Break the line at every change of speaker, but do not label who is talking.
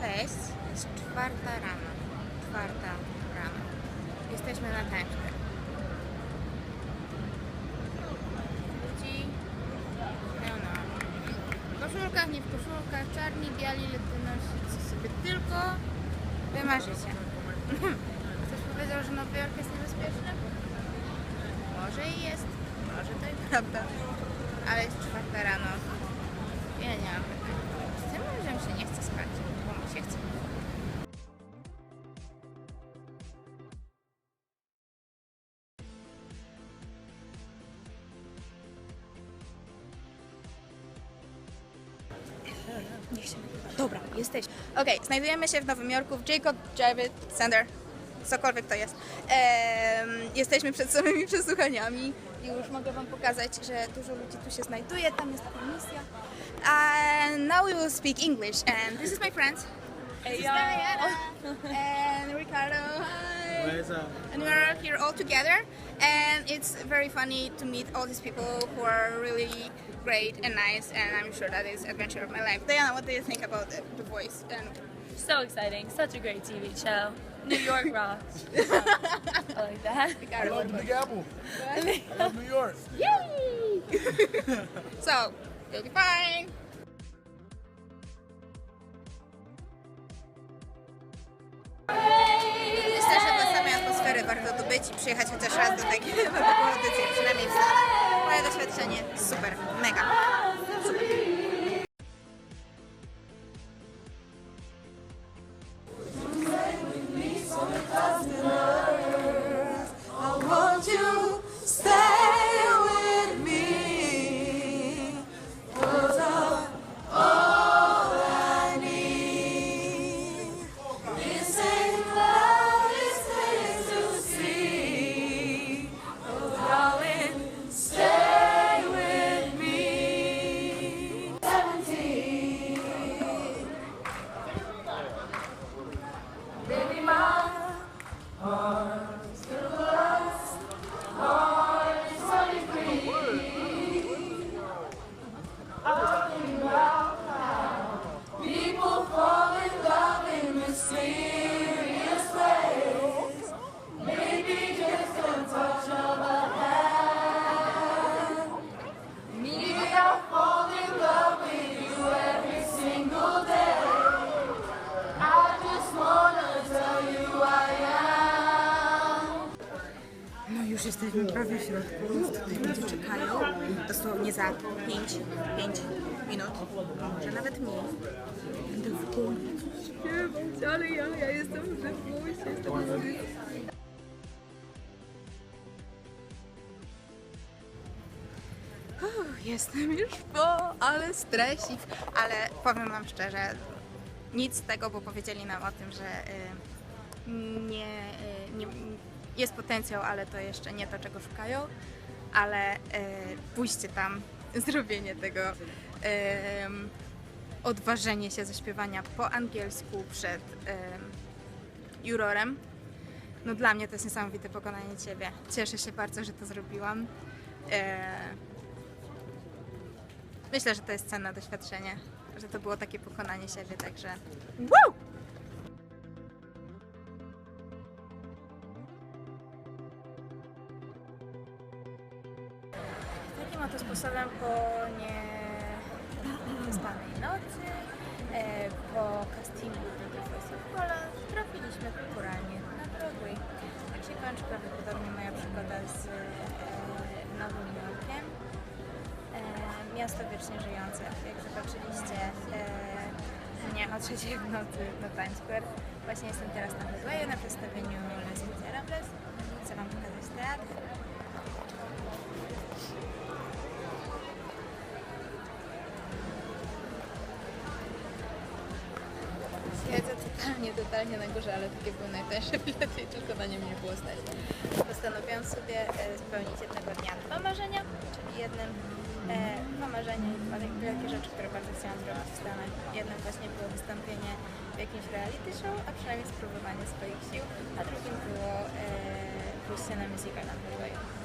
Cześć, jest czwarta rano. Czwarta rano. Jesteśmy na Square. Ludzi pełno. W koszulkach, nie w koszulkach, czarni, biali, letynosi, co sobie tylko wymarzycie. Ktoś powiedział, że Nowy Jork jest niebezpieczny? Może i jest, może to i prawda. Ale jest czwarta rano. Ja nie mam. Niech się. Dobra, jesteś. Okej, znajdujemy się w Nowym Jorku w Jacob Javits Center. Cokolwiek to jest. Em, jesteśmy przed samymi przesłuchaniami. Już mogę Wam pokazać, że dużo ludzi tu się znajduje. Tam jest komisja. And now we will speak English. And this is my friend. This is Diana. and And we are here all together, and it's very funny to meet all these people who are really great and nice, and I'm sure that is adventure of my life. Diana, what do you think about the, the voice? And
So exciting. Such a great TV show. New York rocks. I like that.
I love the Big Apple. I love New York.
Yay! so, you'll be fine. Tu być i przyjechać chociaż raz do takiej audycji, przynajmniej w Stanach. Moje doświadczenie super, mega. Już jesteśmy prawie w środku. Ludzie czekają. Dosłownie za 5, 5 minut, może nawet mniej. Będę w końcu śpiewać, ale ja, ja jestem w żywości, jestem w Jestem już po, ale stresik. Ale powiem Wam szczerze, nic z tego, bo powiedzieli nam o tym, że y, nie, y, nie, jest potencjał, ale to jeszcze nie to, czego szukają. Ale y, pójście tam, zrobienie tego, odważenie się zaśpiewania po angielsku przed jurorem. No dla mnie to jest niesamowite pokonanie Ciebie. Cieszę się bardzo, że to zrobiłam. Y, Myślę, że to jest cenne doświadczenie, że to było takie pokonanie siebie, także. Woo! Takim oto sposobem po nie wyspanej nocy, e, po castingu do The Voice of Poland trafiliśmy kulturalnie na Broadway. Tak się kończy prawdopodobnie moja przygoda z e, Nowym Jorkiem. E, miasto wiecznie żyjące. Jak zobaczyliście mnie o trzeciej w nocy na Times Square. Właśnie jestem teraz na Broadwayu na przedstawieniu Les Miserables. Chcę Wam pokazać teatr. Totalnie, totalnie na górze, ale takie były najtańsze bilety i tylko na nie mnie było stać. Postanowiłam sobie e, spełnić jednego dnia dwa marzenia, czyli jednym e, dwa marzenia i dwa takie wielkie rzeczy, które bardzo chciałam zrobić w Stanach. Jednym właśnie było wystąpienie w jakimś reality show, a przynajmniej spróbowanie swoich sił, a drugim było e, pójście na musical na Broadwayu.